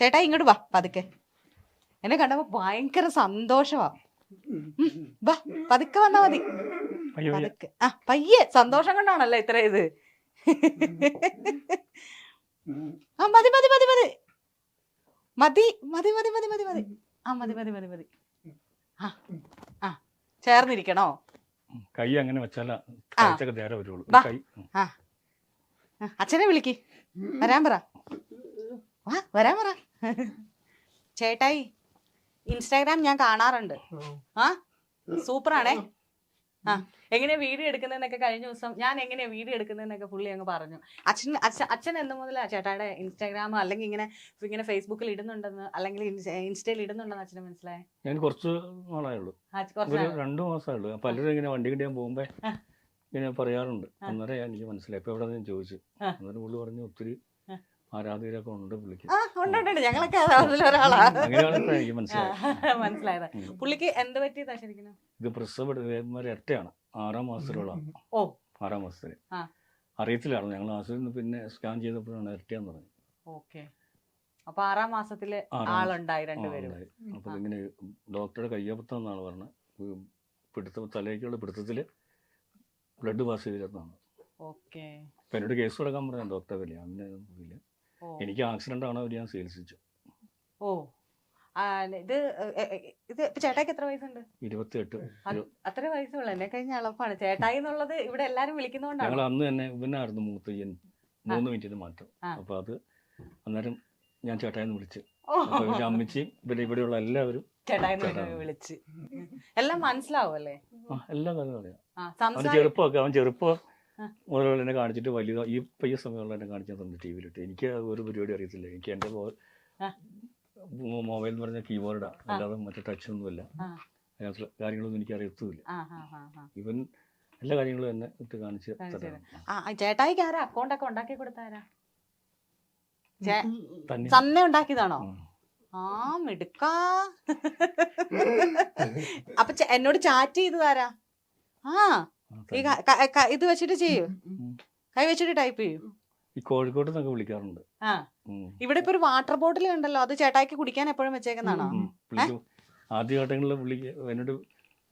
ചേട്ടാ ഇങ്ങോട്ട് വാ പതുക്കെ. എന്നെ കണ്ടപ്പോ ഭയങ്കര സന്തോഷമാ വാ പതുക്കെ വന്നാ മതി. പതുക്കെ. ആ പയ്യെ സന്തോഷം കൊണ്ടാണല്ലോ ഇത്ര ഇത്. ആ മതി മതി മതി മതി. മതി മതി മതി മതി മതി മതി. ആ മതി മതി മതി മതി. ആ ആ ചേർന്നിരിക്കണോ? കൈ അങ്ങനെ വെച്ചാല ആ. കാഴ്ചക്ക് നേരെ വരുള്ളൂ. വാ. ആ. ആ, അച്ഛനെ വിളിക്ക്. വരാൻ പറ. വാ വരാൻ പറ. ചേട്ടായി ഇൻസ്റ്റാഗ്രാം ഞാൻ കാണാറുണ്ട് ആ സൂപ്പറാണേ ആ എങ്ങനെയാ വീഡിയോ എടുക്കുന്നതെന്നൊക്കെ കഴിഞ്ഞ ദിവസം ഞാൻ എങ്ങനെയാ വീഡിയോ എടുക്കുന്നതെന്നൊക്കെ പുള്ളി അങ്ങ് പറഞ്ഞു അച്ഛൻ അച്ഛൻ അച്ഛൻ എന്ന് മുതലാ ചേട്ടായുടെ ഇൻസ്റ്റാഗ്രാം അല്ലെങ്കിൽ ഇങ്ങനെ ഇങ്ങനെ ഫേസ്ബുക്കിൽ ഇടുന്നുണ്ടെന്ന് അല്ലെങ്കിൽ ഇൻസ്റ്റ- ഇൻസ്റ്റയിൽ ഇടുന്നുണ്ടെന്ന് അച്ഛന് മനസ്സിലായേ ഞാൻ കുറച്ച് നാളായുള്ളൂ. രണ്ടു പലരും ഇങ്ങനെ വണ്ടി കിട്ടിയാൻ പോകുമ്പോ. ഇങ്ങനെ പറയാറുണ്ട്. അന്നേരം ഞാൻ എനിക്ക് മനസ്സിലായി ഇപ്പൊ എവിടെ ഞാൻ ചോദിച്ചു. അന്നേരം പുള്ളി പറഞ്ഞു ഒത്തിരി. ആരാധകരൊക്കെ ഉണ്ട് പുള്ളിക്ക്. ആ ഉണ്ട് ഉണ്ട്, ഉണ്ട്. ഞങ്ങളൊക്കെ അങ്ങനെയാണ് ഇപ്പൊ എനിക്ക് മനസ്സിലായത്. മനസ്സിലായത്. പുള്ളിക്ക് എന്ത് പറ്റിയതാ ശരിക്കും? ഇത് പ്രസവ ഇരട്ടയാണ്. ആറാം മാസത്തിലുള്ള ഓ ആറാം മാസത്തിൽ. ആ. അറിയത്തില്ലായിരുന്നു. ഞങ്ങൾ ആശുപത്രിയിൽ പിന്നെ സ്കാൻ ചെയ്തപ്പോഴാണ് ഇരട്ടിയാന്ന് പറഞ്ഞു ഓക്കെ. അപ്പൊ ആറാം മാസത്തിൽ ആറാം ആളുണ്ടായി ആ, രണ്ടുപേരും. ഉണ്ടായി. അപ്പൊ ആ. ഇങ്ങനെ ഡോക്ടറുടെ കയ്യബദ്ധം എന്നാണ് പറഞ്ഞത്. പിടുത്ത തലയ്ക്കുള്ള പിടുത്തത്തിൽ ബ്ലഡ് പാസ് ചെയ്തിരുന്നതാണ്. ഓക്കെ. അപ്പൊ എന്നോട് കേസ് കൊടുക്കാൻ പറഞ്ഞു ഡോക്ടർ വലിയ അങ്ങനെ ഒന്നും ഇല്ല ഓ എനിക്ക് ആക്സിഡന്റ് ആണ് അവർ ഞാൻ ചികിത്സിച്ചു. ഓ. ഇത് ഇത് ചേട്ടായിക്ക് എത്ര വയസ്സുണ്ട്? ഇരുപത്തിയെട്ട് അത് അത്ര വയസ്സുള്ള. എന്നെ കഴിഞ്ഞ അളപ്പാണ്. ചേട്ടായി എന്നുള്ളത് ഇവിടെ എല്ലാരും വിളിക്കുന്നോണ്ടാണ്. ഞങ്ങൾ അന്ന് തന്നെ ഇവനായിരുന്നു മൂത്തയ്യൻ. മൂന്ന് മിനിറ്റിന് മാറ്റം. അപ്പൊ അത് അന്നേരം ഞാൻ ചേട്ടായെന്ന് വിളിച്ച്. ഓ. അമ്മച്ചിയും ഇവിടെ ഇവിടെയുള്ള എല്ലാവരും. വിളിച്ച്. എല്ലാം മനസ്സിലാവും അല്ലേ? എല്ലാം കാര്യവും അറിയാം ചെറുപ്പമൊക്കെ അവൻ ചെറുപ്പം. മുതലുള്ള എന്നെ കാണിച്ചിട്ട് വലിയ ഈ പയ്യ സമയമുള്ള എന്നെ കാണിച്ചാൽ തന്നെ ടി വിയിലിട്ട്. എനിക്ക് ഒരു പരിപാടി അറിയത്തില്ല. എനിക്ക് എന്റെ മൊബൈൽ എന്ന് പറഞ്ഞ കീബോർഡാണ് അല്ലാതെ മറ്റേ ടച്ച് ഒന്നുമില്ല ആ. അതിനകത്തുള്ള കാര്യങ്ങളൊന്നും എനിക്ക് അറിയത്തുമില്ല. ഇവൻ എല്ലാ കാര്യങ്ങളും എന്നെ ഇട്ട് കാണിച്ച് ചേട്ടായിക്ക് ആരാ? അക്കൗണ്ട് ഒക്കെ ഉണ്ടാക്കി കൊടുത്താരാ തന്നെ. തന്നെ ഉണ്ടാക്കിയതാണോ? ആ മിടുക്കാ. അപ്പൊ എന്നോട് ചാറ്റ് ചെയ്തതാരാ? തരാ ആ, ഈ ക- ക- ക- ഇത് വെച്ചിട്ട് ചെയ്യൂ. കൈ വെച്ചിട്ട് ടൈപ്പ് ചെയ്യൂ. ഈ കോഴിക്കോട്ട് നിന്നൊക്കെ വിളിക്കാറുണ്ട്. ആ. ഉം. ഇവിടെ ഇപ്പൊ ഒരു വാട്ടർ ബോട്ടിൽ ഉണ്ടല്ലോ അത് ചേട്ടായിക്ക് കുടിക്കാൻ എപ്പോഴും വെച്ചേക്കുന്നതാണോ? ഉം. പുള്ളിക്ക് ആദ്യഘട്ടങ്ങളിൽ പുള്ളിക്ക് എന്നോട്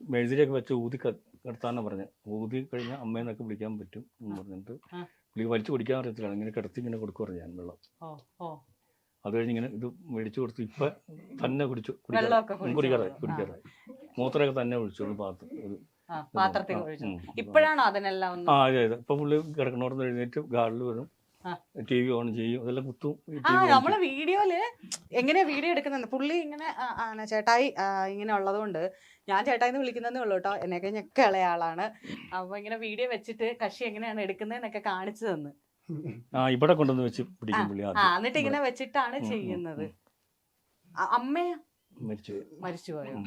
മെഴുതിരിയൊക്കെ വെച്ച് ഊതി ക- കിടത്താനാണ് പറഞ്ഞത് ഊതി കഴിഞ്ഞാൽ അമ്മേന്നൊക്കെ വിളിക്കാൻ പറ്റും എന്ന് പറഞ്ഞിട്ട് ആ. പുള്ളിക്ക് വലിച്ചു കുടിക്കാൻ അറിയത്തില്ല. ഇങ്ങനെ കിടത്തി ഇങ്ങനെ കൊടുക്കുമായിരുന്നു ഞാൻ വെള്ളം. ഓ ഓ. അത് കഴിഞ്ഞ് ഇങ്ങനെ ഇത് മേടിച്ചു കൊടുത്ത് ഇപ്പൊ തന്നെ കുടിച്ചു വെള്ളമൊക്കെ കുടിക്കാറായി. കുടിച്ചു. കുടിക്കാറായി കുടിക്കാറായി. മൂത്രമൊക്കെ തന്നെ ഒഴിച്ചു ഒരു പാത്രം ഒരു ആ പാത്രത്തിൽ ഒഴിച്ചു. ഇപ്പോഴാണോ അതിനെല്ലാം ഒന്ന് ആ അതെ അതെ. ഇപ്പൊ പുള്ളി കിടക്കണോർന്ന് എഴുന്നേറ്റ് ഗാർഡിൽ വരും. ടിവി ടി വി ഓൺ ചെയ്യും. അതെല്ലാം കുത്തും ആ നമ്മൾ വീഡിയോയിൽ എങ്ങനെയാ വീഡിയോ എടുക്കുന്നത്? പുള്ളി ഇങ്ങനെ ആ, ചേട്ടായി ആ, ഇങ്ങനെ ഉള്ളതുകൊണ്ട് ഞാൻ ചേട്ടായി ചേട്ടായിന്ന് വിളിക്കുന്നതേ ഉള്ളൂ കേട്ടോ. എന്നെ കഴിഞ്ഞൊക്കെ ഇളയ ആളാണ്. അപ്പൊ ഇങ്ങനെ വീഡിയോ വെച്ചിട്ട് കക്ഷി എങ്ങനെയാണ് എടുക്കുന്നതെന്നൊക്കെ കാണിച്ചു തന്ന്. ആ ഇവിടെ കൊണ്ടുവന്ന് വെച്ച് പിടിക്കും പുള്ളി ആ ആദ്യം. എന്നിട്ട് ഇങ്ങനെ വെച്ചിട്ടാണ് ഉം, ഉം, ചെയ്യുന്നത്. അമ്മയോ മരിച്ചു പോയോ മരിച്ചുപോയോ. ഉം,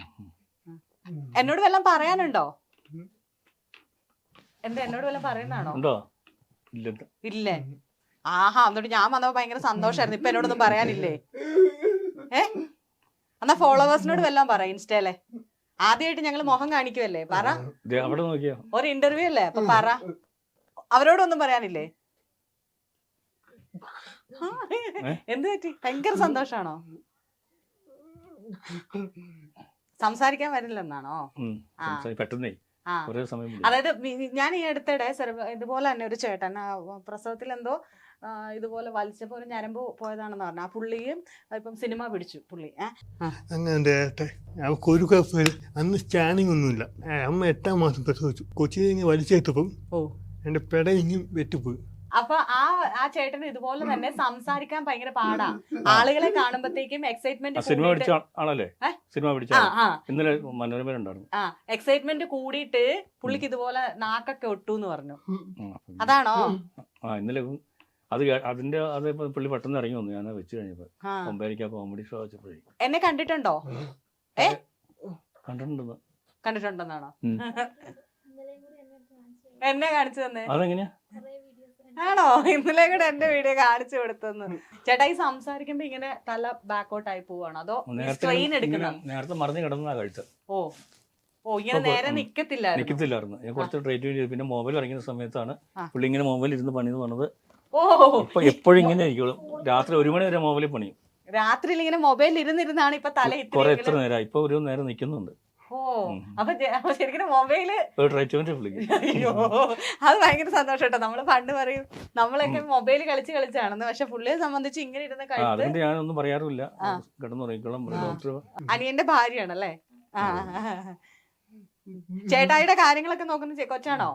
ഉം. എന്നോട് വല്ലതും പറയാനുണ്ടോ? എന്താ എന്നോട് വല്ല പറയുന്നതാണോ ഉണ്ടോ? ഇല്ല. ഇല്ലേ. ആഹാ എന്നിട്ട് ഞാൻ വന്നപ്പോ ഭയങ്കര സന്തോഷായിരുന്നു. ഇപ്പൊ എന്നോടൊന്നും പറയാനില്ലേ? ഏ? എന്നാ ഫോളോവേഴ്സിനോട് വല്ലതും പറ ഇൻസ്റ്റയിലെ ആദ്യമായിട്ട് ഞങ്ങൾ മുഖം കാണിക്കുമല്ലേ പറ. ദേ അവിടെ നോക്കിയോ? ഒരു ഇന്റർവ്യൂ അല്ലേ? അപ്പൊ പറ. അവരോടൊന്നും പറയാനില്ലേ? എന്ത് പറ്റി? ഭയങ്കര സന്തോഷാണോ? സംസാരിക്കാൻ വരില്ലെന്നാണോ. പെട്ടെന്നേ ആ. കുറേ സമയം പിടിക്കും. അതായത് ഞാൻ ഈ അടുത്തിടെ ഇതുപോലെ തന്നെ ഒരു ചേട്ടൻ പ്രസവത്തിൽ എന്തോ ഇതുപോലെ വലിച്ചപ്പോ ഒരു ഞരമ്പ് പോയതാണെന്ന് പറഞ്ഞു. ആ പുള്ളിയും ഇപ്പം സിനിമ പിടിച്ചു പുള്ളി അങ്ങനെ ഒരു കുഴപ്പമില്ല. അന്ന് സ്കാനിങ് ഒന്നുമില്ല. അമ്മ എട്ടാം മാസം പ്രസവിച്ചു. കൊച്ചിനെ വലിച്ചെത്തപ്പം വലിച്ചെടുത്തപ്പം ഓ. എന്റെ പെട ഇങ്ങനെ വെട്ടിപ്പോയി. അപ്പൊ ആ ആ ചേട്ടൻ ഇതുപോലെ തന്നെ സംസാരിക്കാൻ ഭയങ്കര പാടാ. ആളുകളെ കാണുമ്പോഴത്തേക്കും എക്സൈറ്റ്മെന്റ് സിനിമ പിടിച്ച ആളല്ലേ? സിനിമ പിടിച്ച ഇന്നലെ മനോരമ ഉണ്ടായിരുന്നു. ആ എക്സൈറ്റ്മെന്റ് കൂടിയിട്ട് പുള്ളിക്ക് ഇതുപോലെ നാക്കൊക്കെ ഒട്ടു എന്ന് പറഞ്ഞു അതാണോ? ആ ഇന്നലെ അത് അതിന്റെ അത് പുള്ളി പെട്ടെന്ന് ഇറങ്ങി വന്നു. ഞാൻ വെച്ച് കഴിഞ്ഞപ്പോ ആ. കോമഡി ഷോ വെച്ചപ്പോഴേ. എന്നെ കണ്ടിട്ടുണ്ടോ? ഏ? കണ്ടിട്ടുണ്ടെന്ന്. കണ്ടിട്ടുണ്ടെന്നാണോ? എന്നെ കാണിച്ചു തന്നെ. അതെങ്ങനെയാ? ആണോ? ഇന്നലെ കൂടെ എന്റെ വീഡിയോ കാണിച്ചു കൊടുത്തെന്ന്. ചേട്ടാ ഈ സംസാരിക്കുമ്പോ ഇങ്ങനെ തല ബാക്കോട്ട് ആയി പോവാണോ? അതോ സ്ട്രെയിൻ എടുക്കണം? നേരത്തെ മറിഞ്ഞു കിടന്നാ കഴിച്ചത് ഓ. ഓ ഇങ്ങനെ നേരെ നിക്കത്തില്ല നിക്കത്തില്ലായിരുന്നു. ഞാൻ കുറച്ച് ട്രീറ്റ്മെന്റ് ചെയ്തു. പിന്നെ മൊബൈൽ ഇറങ്ങുന്ന സമയത്താണ്. പുള്ളി ഇങ്ങനെ മൊബൈൽ ഇരുന്ന് പണിന്ന് പറഞ്ഞത്. ഓ. ഇപ്പൊ എപ്പോഴും ഇങ്ങനെ ഇരിക്കുള്ളൂ. രാത്രി ഒരു മണി വരെ മൊബൈലിൽ പണിയും. രാത്രിയിൽ ഇങ്ങനെ മൊബൈലിൽ ഇരുന്നിരുന്നാണ് ഇപ്പൊ തല കുറെ ഇത്ര എത്ര നേരം ഇപ്പൊ ഒരു നേരം നിൽക്കുന്നുണ്ട് ഓ. അപ്പൊ ശരിക്കും മൊബൈൽ അയ്യോ അത് ഭയങ്കര സന്തോഷം കേട്ടോ നമ്മൾ പണ്ട് പറയും നമ്മളൊക്കെ മൊബൈൽ കളിച്ച് കളിച്ചാണെന്ന്. പക്ഷെ പുള്ളിയെ സംബന്ധിച്ച് ഇങ്ങനെ ഇരുന്ന് അതുകൊണ്ട് ഞാനൊന്നും പറയാറില്ല അനിയന്റെ ഭാര്യയാണല്ലേ? ആ. ചേട്ടായിയുടെ കാര്യങ്ങളൊക്കെ നോക്കുന്ന കൊച്ചാണോ?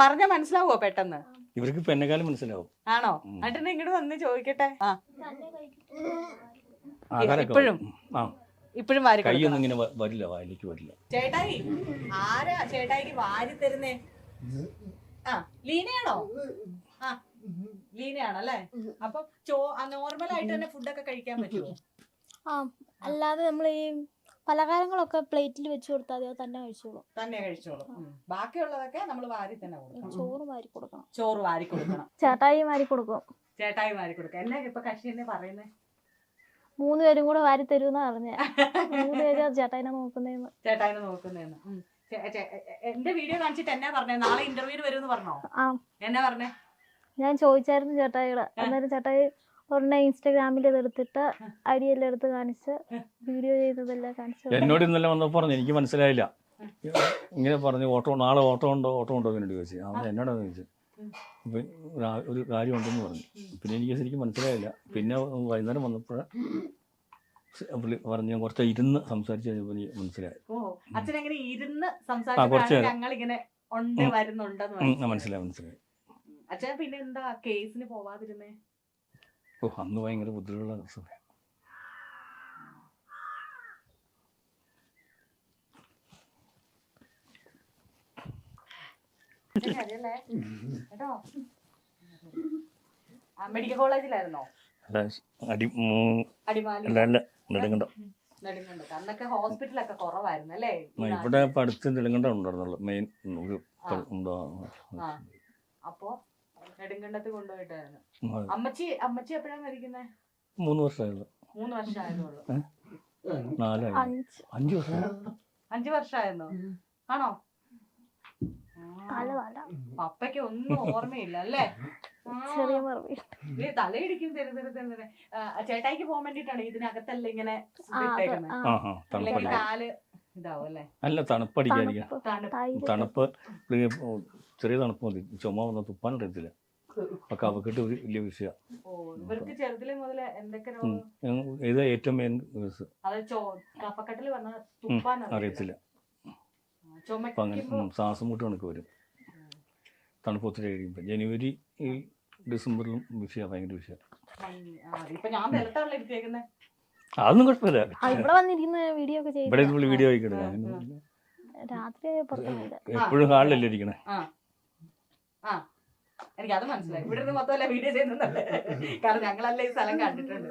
മറിഞ്ഞ മനസ്സിലാവോ പെട്ടെന്ന്? ഇവർക്ക് എന്നെക്കാളും മനസ്സിലാവും. ആണോ? അട്ടനെ ഇങ്ങോട്ട് വന്ന് ചോദിക്കട്ടെ. ഇപ്പോഴും? ഇപ്പോഴും വാരി കൈയൊന്നും ഇങ്ങനെ വ- വരില്ല വായിലേക്ക് വരില്ല. ചേട്ടായി ആരാ ചേട്ടായിക്ക് വാരി തരുന്നേ? ആ ലീനയാണോ? ആ ലീനയാണല്ലേ? അപ്പൊ ചോ നോർമൽ ആയിട്ട് തന്നെ ഫുഡൊക്കെ കഴിക്കാൻ പറ്റുമോ ആ അല്ലാതെ നമ്മൾ ഈ പലഹാരങ്ങളൊക്കെ പ്ലേറ്റിൽ വെച്ച് കൊടുത്താൽ മതി അത് തന്നെ കഴിച്ചോളൂ. തന്നെ കഴിച്ചോളൂ. ഉം. ബാക്കിയുള്ളതൊക്കെ നമ്മൾ വാരി തന്നെ കൊടുക്കണം. ചോറ് വാരി കൊടുക്കണം. ചോറ് വാരി കൊടുക്കണം. ചേട്ടായി മാരി കൊടുക്കും. ചേട്ടായി വാരി കൊടുക്കണം എന്നാ ഇപ്പൊ കക്ഷി എന്നെ പറയുന്നേ? മൂന്ന് പേരും കൂടെ വാരി തരുമെന്നാ പറഞ്ഞ. മൂന്ന് പേര് ചേട്ടായിനെ നോക്കുന്നേന്ന്. ചേട്ടായിനെ എ- എന്റെ വീഡിയോ കാണിച്ചിട്ട് എന്നാ പറഞ്ഞേ? നാളെ ഇന്റർവ്യൂവിന് വരും പറഞ്ഞോ? എന്നാ പറഞ്ഞേ? ഞാൻ ചോദിച്ചായിരുന്നു ചേട്ടായിയുടെ. അന്നേരം ചേട്ടായി ഉടനെ ഇൻസ്റ്റാഗ്രാമിൽ ഇത് എടുത്തിട്ട് അടിയെല്ലാം എടുത്ത് കാണിച്ച് വീഡിയോ ചെയ്തതെല്ലാം കാണിച്ചു എന്നോട് ഇന്നലെ വന്നപ്പോൾ പറഞ്ഞു എനിക്ക് മനസ്സിലായില്ല. ഇങ്ങനെ പറഞ്ഞു ഓട്ടോ നാളെ ഓട്ടോ ഉണ്ടോ ഓട്ടോ ഉണ്ടോ എന്നോട് ചോദിച്ചു. എന്നോട് ചോദിച്ചു. അപ്പൊ ഒരു- കാര്യമുണ്ടെന്ന് പറഞ്ഞു. പിന്നെ എനിക്ക് ശരിക്കും മനസ്സിലായില്ല. പിന്നെ വൈകുന്നേരം വന്നപ്പോൾ പുള്ളി പറഞ്ഞു ഞാൻ കുറച്ച് ഇരുന്ന് സംസാരിച്ച് കഴിഞ്ഞപ്പോൾ എനിക്ക് മനസ്സിലായി. ഇരുന്ന് കുറച്ച് ഞങ്ങൾ ഇങ്ങനെ ഉണ്ട് വരുന്നുണ്ടെന്ന് മനസ്സിലായി. മനസ്സിലായി അച്ഛൻ പിന്നെ എന്താ കേസിന് പോവാതിരുന്നേ? ഓ അന്ന് ഭയങ്കര ബുദ്ധിമുട്ടുള്ള സമയം അച്ഛൻ കരയല്ലേ? കേട്ടോ ആ, മെഡിക്കൽ കോളേജിലായിരുന്നോ അല്ല അടി ഉം, അടിമാലി അല്ല അല്ല നെടുങ്കണ്ടം നെടുങ്കണ്ടത്ത് അന്നൊക്കെ ഹോസ്പിറ്റലൊക്കെ കുറവായിരുന്നു അല്ലേ ആ, ഇവിടെ പഠിച്ച് നെടുങ്കണ്ടം ഉണ്ടായിരുന്നുള്ളൂ. മെയിൻ അപ്പോ നെടുങ്കണ്ടത്ത് കൊണ്ടുപോയിട്ടായിരുന്നു. അമ്മച്ചി അമ്മച്ചി എപ്പോഴാണ് മരിക്കുന്നേ? മൂന്ന് വർഷമായുള്ളൂ. മൂന്ന് വർഷമായതുള്ളൂ നാലായി. അഞ്ച്. അഞ്ച് വർഷം അഞ്ചു വർഷമായിരുന്നു? ആണോ? പപ്പയ്ക്ക് ഒന്നും ഓർമ്മയില്ല അല്ലേ. ചെറിയ ഇത് തലയിടിക്കും തെരു തെരു തെരു തെരു. ചേട്ടായിക്ക് പോകാൻ വേണ്ടിട്ടാണ് ഇതിനകത്തല്ല ഇങ്ങനെ അല്ലെങ്കിൽ കാൽ ഇതാവും അല്ലേ? അല്ല തണുപ്പ് ചെറിയ തണുപ്പ് മതി. ചുമ വന്ന തുപ്പാൻ അറിയത്തില്ല. അപ്പൊ അവക്കിട്ട് ഒരു വലിയ വിഷയം. ഇത് ഏറ്റവും അറിയത്തില്ല. അപ്പൊ അങ്ങനെ ശ്വാസം മുട്ട് കണക്ക് വരും. തണുപ്പ് ഒത്തിരി കഴിയുമ്പോൾ ജനുവരി ഈ ഡിസംബറിലും വിഷയമാണ് ഭയങ്കര വിഷയം. ഇപ്പൊ ഞാൻ നിലത്താണല്ലോ ഇരുത്തിയേക്കുന്നത് അതൊന്നും കുഴപ്പമില്ല. ആ ഇവിടെ വന്നിരിക്കുന്ന വീഡിയോ ഒക്കെ ഇവിടെ ചെയ്ത് നമ്മൾ വീഡിയോ ആയിക്കോട്ടെ രാത്രി എപ്പോഴും ഹാളിലല്ലേ ഇരിക്കണേ? ആ ആ. എനിക്ക് അത് മനസ്സിലായി. ഇവിടെ നിന്ന് മൊത്തമല്ല വീഡിയോ ചെയ്യുന്നുണ്ടല്ലേ കാരണം ഞങ്ങളല്ലേ ഈ സ്ഥലം കണ്ടിട്ടുണ്ട്.